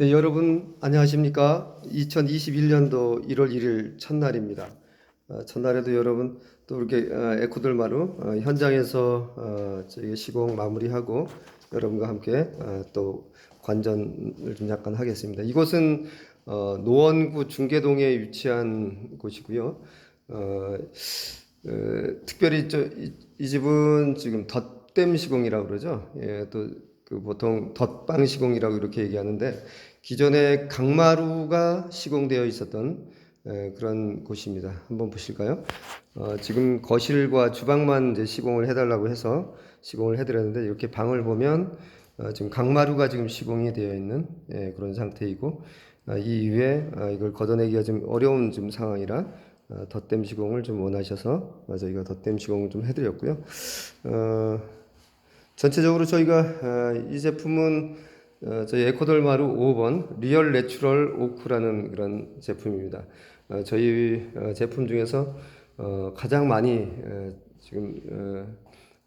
네, 여러분 안녕하십니까? 2021년도 1월 1일 첫날입니다. 어, 첫날에도 여러분 또 이렇게 어, 에코들마루 어, 현장에서 어, 저희 시공 마무리하고 여러분과 함께 어, 또 관전을 좀 약간 하겠습니다. 이곳은 어, 노원구 중계동에 위치한 곳이고요. 어, 어, 특별히 저, 이, 이 집은 지금 덧댐 시공이라고 그러죠. 예, 또 그 보통 덧방 시공이라고 이렇게 얘기하는데 기존에 강마루가 시공되어 있었던 에, 그런 곳입니다. 한번 보실까요? 어, 지금 거실과 주방만 이제 시공을 해달라고 해서 시공을 해드렸는데 이렇게 방을 보면 어, 지금 강마루가 지금 시공이 되어 있는 예, 그런 상태이고 어, 이 이후에 어, 이걸 걷어내기가 좀 어려운 좀 상황이라 어, 덧댐 시공을 좀 원하셔서 어, 저희가 덧댐 시공을 좀 해드렸고요. 어, 전체적으로 저희가 어, 이 제품은 어, 저희 에코돌마루 5번 리얼 내추럴 오크라는 그런 제품입니다. 어, 저희 어, 제품 중에서 어, 가장 많이 어, 지금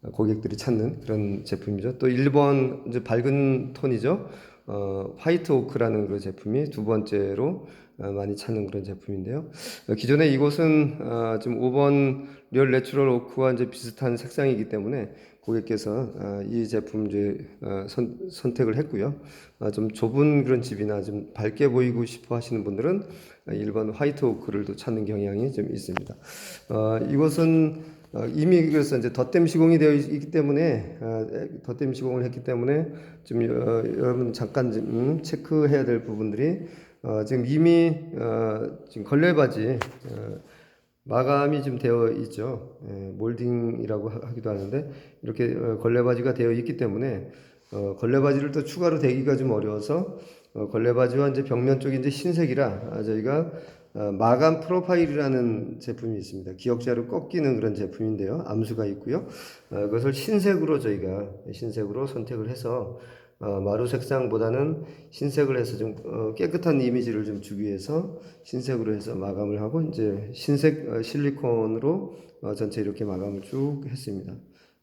어, 고객들이 찾는 그런 제품이죠. 또 1번 이제 밝은 톤이죠. 어, 화이트 오크라는 그런 제품이 두 번째로 어, 많이 찾는 그런 제품인데요. 어, 기존에 이곳은 어, 지금 5번 리얼 내추럴 오크와 이제 비슷한 색상이기 때문에 고객께서 어, 이 제품 이제 어, 선, 선택을 했고요. 어, 좀 좁은 그런 집이나 좀 밝게 보이고 싶어 하시는 분들은 일반 화이트 오크를 또 찾는 경향이 좀 있습니다. 어, 이곳은 어, 이미 그래서 이제 덧댐 시공이 되어 있- 있기 때문에 어, 에, 덧댐 시공을 했기 때문에 좀 어, 여러분 잠깐 좀 음, 체크해야 될 부분들이 어, 지금 이미 어, 지금 걸레바지 어, 마감이 좀 되어 있죠. 예, 몰딩이라고 하- 하기도 하는데 이렇게 어, 걸레바지가 되어 있기 때문에 어, 걸레바지를 또 추가로 대기가 좀 어려워서 어, 걸레바지와 이제 벽면 쪽이 이제 흰색이라 아, 저희가 어, 마감 프로파일이라는 제품이 있습니다. 기역자로 꺾이는 그런 제품인데요. 암수가 있고요. 어, 그것을 흰색으로 저희가 흰색으로 선택을 해서 어, 마루 색상보다는 흰색을 해서 좀 어, 깨끗한 이미지를 좀 주기 위해서 흰색으로 해서 마감을 하고 이제 흰색 어, 실리콘으로 어, 전체 이렇게 마감을 쭉 했습니다.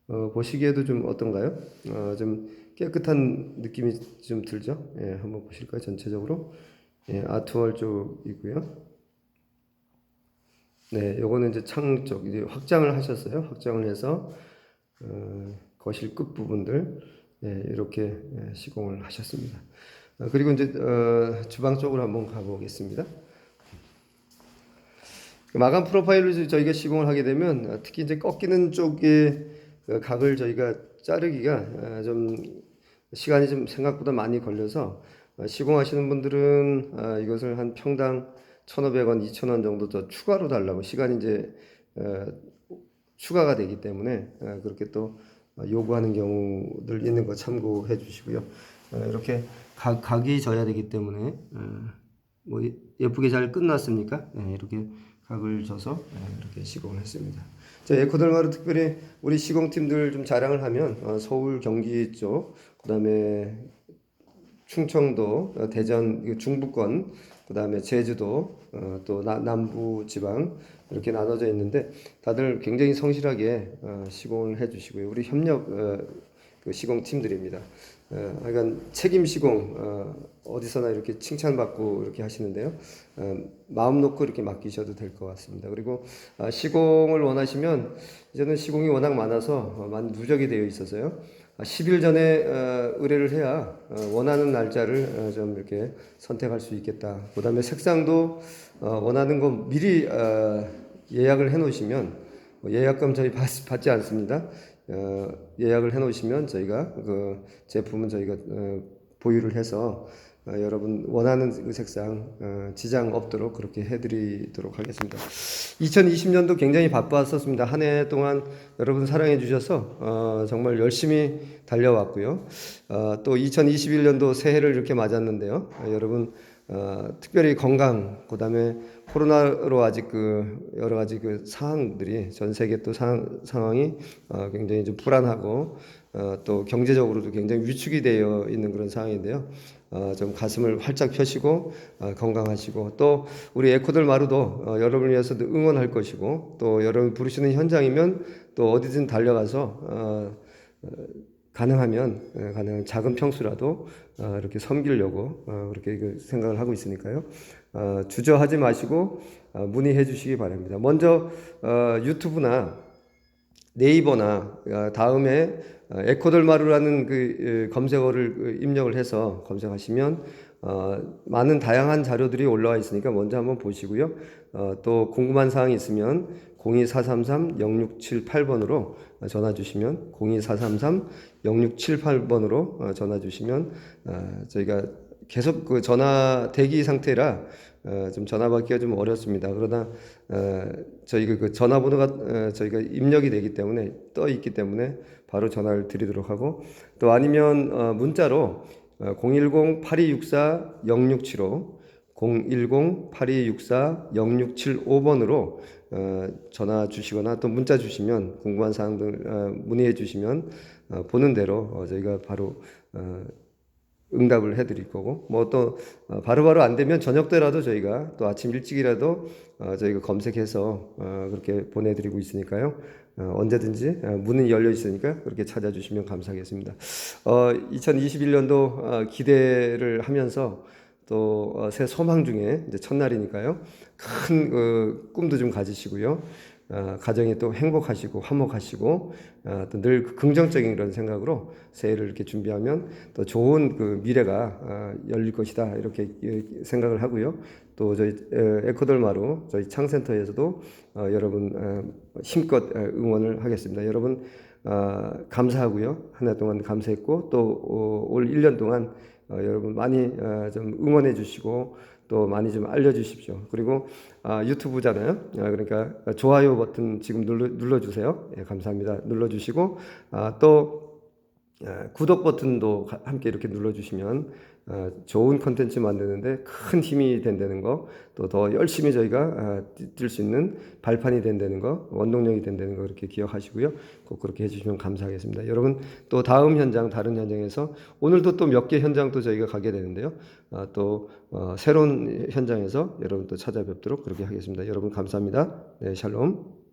어, 보시기에도 좀 어떤가요? 어, 좀 깨끗한 느낌이 좀 들죠? 예, 한번 보실까요? 전체적으로 예, 아트월 쪽이고요. 네, 요거는 이제 창 쪽, 이제 확장을 하셨어요. 확장을 해서, 어, 거실 끝 부분들, 예, 이렇게 예, 시공을 하셨습니다. 어, 그리고 이제, 어, 주방 쪽으로 한번 가보겠습니다. 그 마감 프로파일로 저희가 시공을 하게 되면, 어, 특히 이제 꺾이는 쪽의 그 각을 저희가 자르기가 어, 좀 시간이 좀 생각보다 많이 걸려서 어, 시공하시는 분들은 어, 이것을 한 평당 1,500원, 2,000원 정도 더 추가로 달라고 시간이 이제 어, 추가가 되기 때문에 어, 그렇게 또 어, 요구하는 경우들 있는 거 참고해 주시고요. 어, 이렇게 각, 각이 져야 되기 때문에 어, 뭐 예- 예쁘게 잘 끝났습니까? 네, 이렇게 각을 져서 네, 이렇게 시공을 했습니다. 자, 에코덜마루 특별히 우리 시공팀들 좀 자랑을 하면 어, 서울, 경기 쪽, 그 다음에 충청도, 어, 대전, 중부권, 그 다음에 제주도, 어, 또 나- 남부 지방 이렇게 나눠져 있는데 다들 굉장히 성실하게 어, 시공을 해주시고요. 우리 협력 어, 그 시공 팀들입니다. 어, 하여간 책임 시공 어, 어디서나 이렇게 칭찬받고 이렇게 하시는데요. 어, 마음 놓고 이렇게 맡기셔도 될 것 같습니다. 그리고 아, 시공을 원하시면 이제는 시공이 워낙 많아서 어, 많이 누적이 되어 있어서요. 아, 10일 전에 어, 의뢰를 해야 어, 원하는 날짜를 어, 좀 이렇게 선택할 수 있겠다. 그 다음에 색상도 어, 원하는 거 미리 어, 예약을 해 놓으시면 뭐 예약금 저희 받, 받지 않습니다. 어, 예약을 해 놓으시면 저희가 그 제품은 저희가 어, 보유를 해서 어, 여러분 원하는 그 색상 어, 지장 없도록 그렇게 해드리도록 하겠습니다. 2020년도 굉장히 바빴었습니다. 한 해 동안 여러분 사랑해 주셔서 어, 정말 열심히 달려왔고요. 어, 또 2021년도 새해를 이렇게 맞았는데요. 어, 여러분 어, 특별히 건강, 그 다음에 코로나로 아직 그 여러 가지 그 상황들이 전 세계 또 상, 상황이 어, 굉장히 좀 불안하고 어, 또 경제적으로도 굉장히 위축이 되어 있는 그런 상황인데요. 어, 좀 가슴을 활짝 펴시고 어, 건강하시고 또 우리 에코들 마루도 어, 여러분을 위해서도 응원할 것이고 또 여러분 부르시는 현장이면 또 어디든 달려가서 가능하면 예, 가능한 작은 평수라도 어, 이렇게 섬기려고 어, 그렇게 그 생각을 하고 있으니까요. 어, 주저하지 마시고 어, 문의해 주시기 바랍니다. 먼저 어, 유튜브나 네이버나 어, 다음에 어, 에코돌마루라는 그 어, 검색어를 그 입력을 해서 검색하시면 어, 많은 다양한 자료들이 올라와 있으니까 먼저 한번 보시고요. 어, 또 궁금한 사항이 있으면 02433-0678번으로 전화 주시면 02433-0678번으로 어, 전화 주시면 어, 저희가 계속 그 전화 대기 상태라 어, 좀 전화 받기가 좀 어렵습니다. 그러나 어, 저희가 그 전화번호가 어, 저희가 입력이 되기 때문에 떠 있기 때문에 바로 전화를 드리도록 하고 또 아니면 어, 문자로 어, 010-8264-0675 010-8264-0675번으로 어, 전화 주시거나 또 문자 주시면 궁금한 사항들 어, 문의해 주시면 어, 보는 대로 어, 저희가 바로 어, 응답을 해드릴 거고 뭐 또 바로바로 안 되면 저녁 때라도 저희가 또 아침 일찍이라도 어, 저희가 검색해서 어, 그렇게 보내드리고 있으니까요 어, 언제든지 어, 문은 열려 있으니까 그렇게 찾아주시면 감사하겠습니다. 어, 2021년도 어, 기대를 하면서 또 어, 새 소망 중에 이제 첫날이니까요 큰 그, 꿈도 좀 가지시고요. 어, 가정이 또 행복하시고 화목하시고 어, 또늘 긍정적인 그런 생각으로 새해를 이렇게 준비하면 또 좋은 그 미래가 어, 열릴 것이다 이렇게 예, 생각을 하고요. 또 저희 에, 에코돌마루 저희 창센터에서도 어, 여러분 어, 힘껏 어, 응원을 하겠습니다. 여러분 어, 감사하고요. 한 해 동안 감사했고 또 올 1년 동안 어, 여러분 많이 어, 좀 응원해 주시고 또 많이 좀 알려주십시오. 그리고 아, 유튜브잖아요. 아, 그러니까 좋아요 버튼 지금 눌러, 눌러 주세요. 예, 감사합니다. 눌러주시고 아, 또 아, 구독 버튼도 가- 함께 이렇게 눌러주시면 아, 좋은 컨텐츠 만드는데 큰 힘이 된다는 거, 또 더 열심히 저희가 뛸 수 있는 발판이 된다는 거, 원동력이 된다는 거 그렇게 기억하시고요. 꼭 그렇게 해주시면 감사하겠습니다. 여러분 또 다음 현장, 다른 현장에서 오늘도 또 몇 개 현장 또 저희가 가게 되는데요. 아, 또 어, 새로운 현장에서 여러분 또 찾아뵙도록 그렇게 하겠습니다. 여러분 감사합니다. 네, 샬롬.